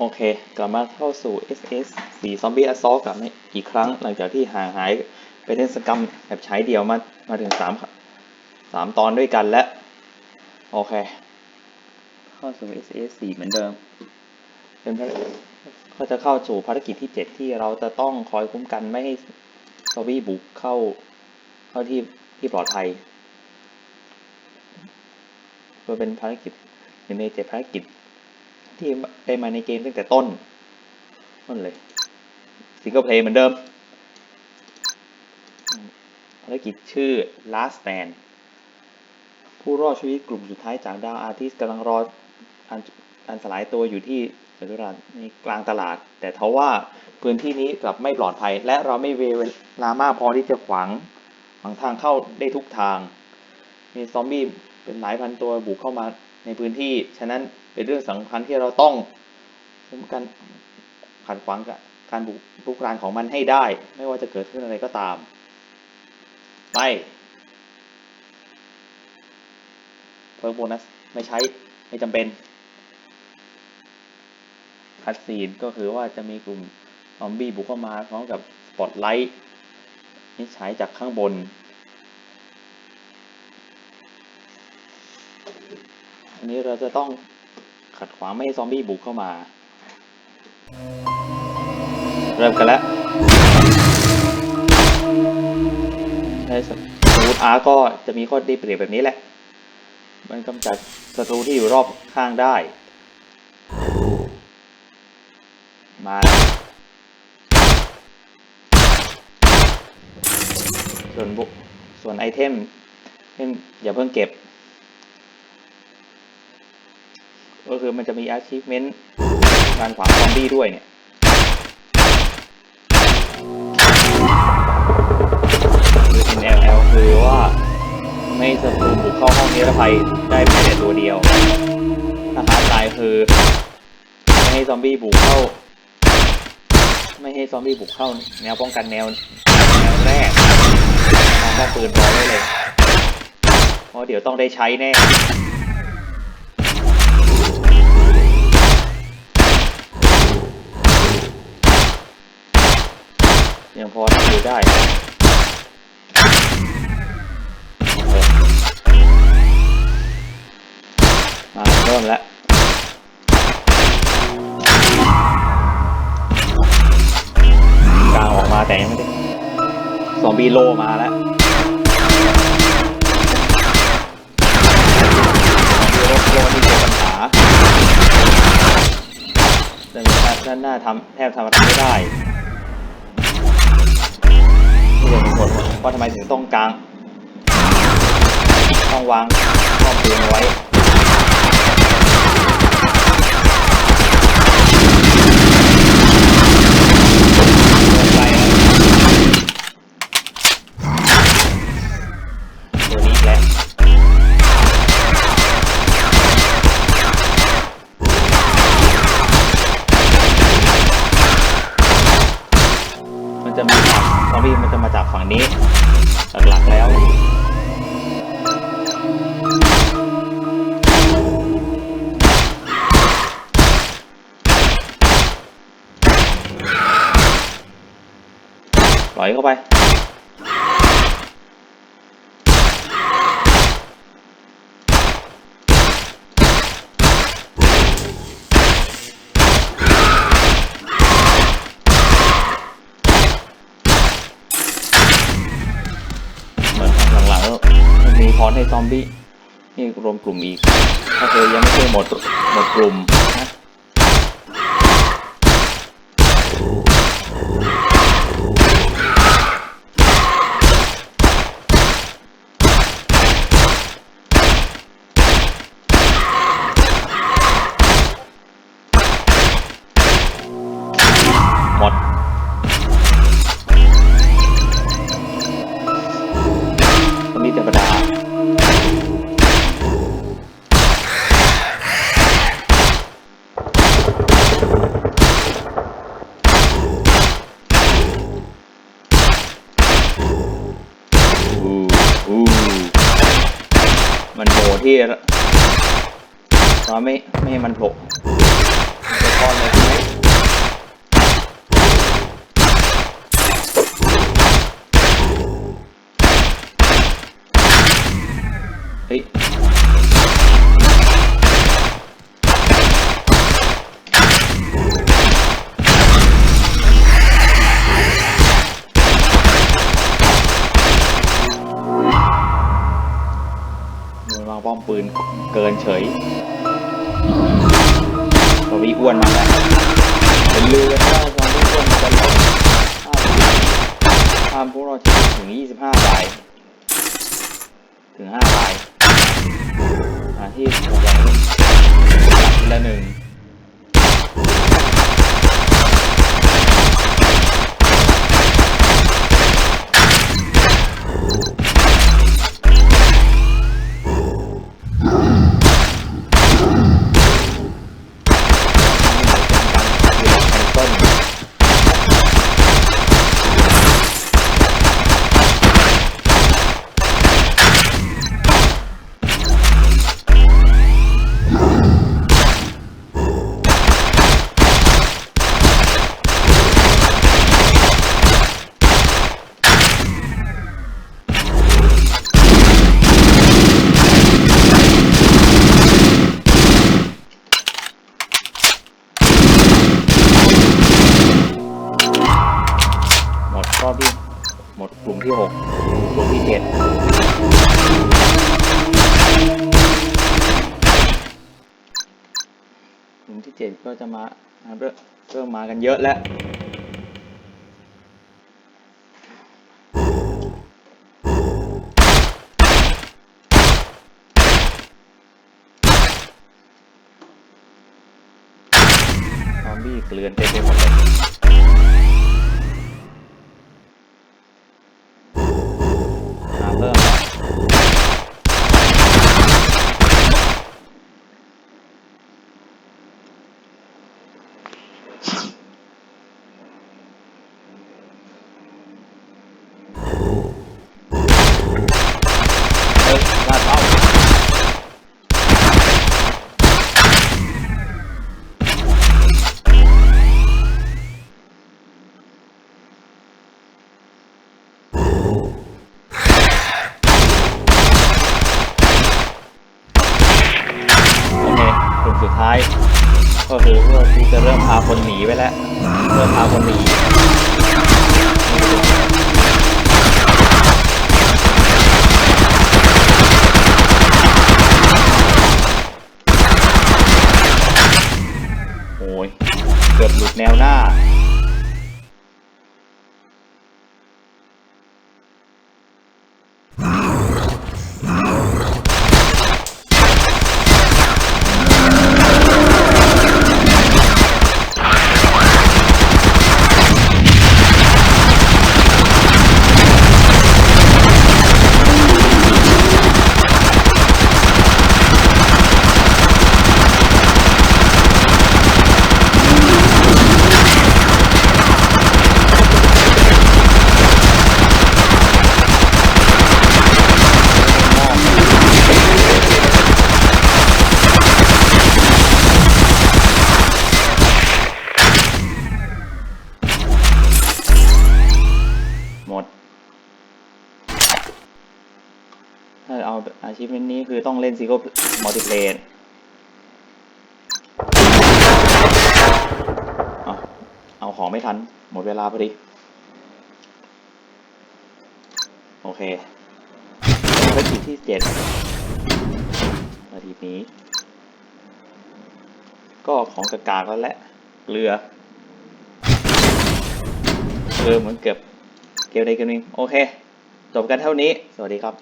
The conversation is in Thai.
โอเค กลับมาเข้าสู่ SS 4 Zombie Assault กลับมาอีกครั้งหลังจากที่ห่างหายไปเล่นสกรรมแบบใช้เดียวมา มาถึง3 3ตอนด้วยกันแล้วโอเค เข้าสู่ SS 4 เหมือนเดิมเป็นภารก็จะเข้าสู่ภารกิจที่ 7 ที่เราจะต้องคอยคุ้มกันไม่ให้ซอมบี้บุกเข้า เข้าที่ที่ปลอดภัยเพื่อเป็นภารกิจหนึ่งในเจ็ดภารกิจ ที่ได้มาในเกมตั้งแต่ต้นต้นเลยซิงเกิลเพลย์เหมือนเดิมภารกิจชื่อ Last Stand ผู้รอดชีวิตกลุ่มสุดท้ายจากดาวอาร์ติสกำลังรอการการสลายตัวอยู่ที่จตุรัสในกลางตลาด แต่ทว่าพื้นที่นี้กลับไม่ปลอดภัย และเราไม่เวลามากพอที่จะขวางขวางทางเข้าได้ทุกทาง มีซอมบี้เป็นหลายพันตัวบุกเข้ามา ในพื้นที่ ฉะนั้นเป็นเรื่องสำคัญที่เราต้องคุ้มกันขัดขวางการบุกรุกรานของมันให้ได้ ไม่ว่าจะเกิดขึ้นอะไรก็ตาม ไปเพิ่มโบนัสไม่ใช้ไม่จำเป็นคัดซีนก็คือว่าจะมีกลุ่มซอมบี้บุกเข้ามาพร้อมกับสปอตไลท์นี่ฉายจากข้างบน นนี้เราจะต้องขัดขวางไม่ให้ซอมบี้บุกเข้ามา เริ่มกันแล้วในสมูทอาร์ก็จะมีข้อดีเปรียบแบบนี้แหละ มันกำจัดศัตรูที่อยู่รอบข้างได้ มาส่วนบุส่วนไอเทมเทมอย่าเพิ่งเก็บ ก็ คือมันจะมี achievement การขวางซอมบี้ด้วยเนี่ยคือ NLL คือว่าไม่ให้ศัตรูบุกเข้าห้องนิรภัยได้แม้แต่ตัวเดียวถ้าหาตายคือ ไม่ให้ซอมบี้บุกเข้า ไม่ให้ซอมบี้บุกเข้า แนวป้องกันแนวแนวแรกทางป้องปืนรอไว้เลยเพราะเดี๋ยวต้องได้ใช้แน่ ยังพอทำอยู่ได้โอเคมาเริ่มแล้วกลางออกมาแต่ยังไม่ได้ซอมบี้โลมาแล้วซอมบี้โลโลนี่เจอปัญหาด้านหน้าด้านหน้าทำแทบทำอะไรไม่ได้ ที่เป็นผลว่าทำไมถึงต้องกลาง ต้องวางข้อมูลไว้ บีมันจะมาจากฝั่งนี้หลักๆแล้วปล่อยเข้าไป เหมือนหลังๆ มีพรให้ซอมบี้นี่รวมกลุ่มอีกถ้าเธอยังไม่เคยหมดหมดกลุ่มนะ ที่เราไม่ไม่ให้มันโผล่ก้อนเลยเฮ้ย ป้อมปืนเกินเฉยเราวิอ้วนมาแล้วเป็นลือกันว่าตอนที่อ้วนมากันแล้วทำพวกเราถึง 25ราย ถึง5รายอาที่เราจละหนึ่ง มที่หกกลุ่มที่เจ็ดกลุ่มที่เจ็ดก็จะมาเริ่มเริ่มมากันเยอะแล้วซอมบี้เกลือนเต็มไปหมดเลย ก็คือพวกที่จะเริ่มพาคนหนีไปแล้ว เริ่มพาคนหนีโอ้ยเกือบหลุดแนวหน้า ถ้าเอาอาชีพนี้คือต้องเล่นซีโร่มัลติเพลย์เอาของไม่ทัน หมดเวลาพอดี โอเคภารกิจที่เจ็ดนาทีนี้ ก็ของกากๆแล้วแหละเรือเรือเหมือนเกือบเกมใดเกมหนึงโอเค จบกันเท่านี้ สวัสดีครับ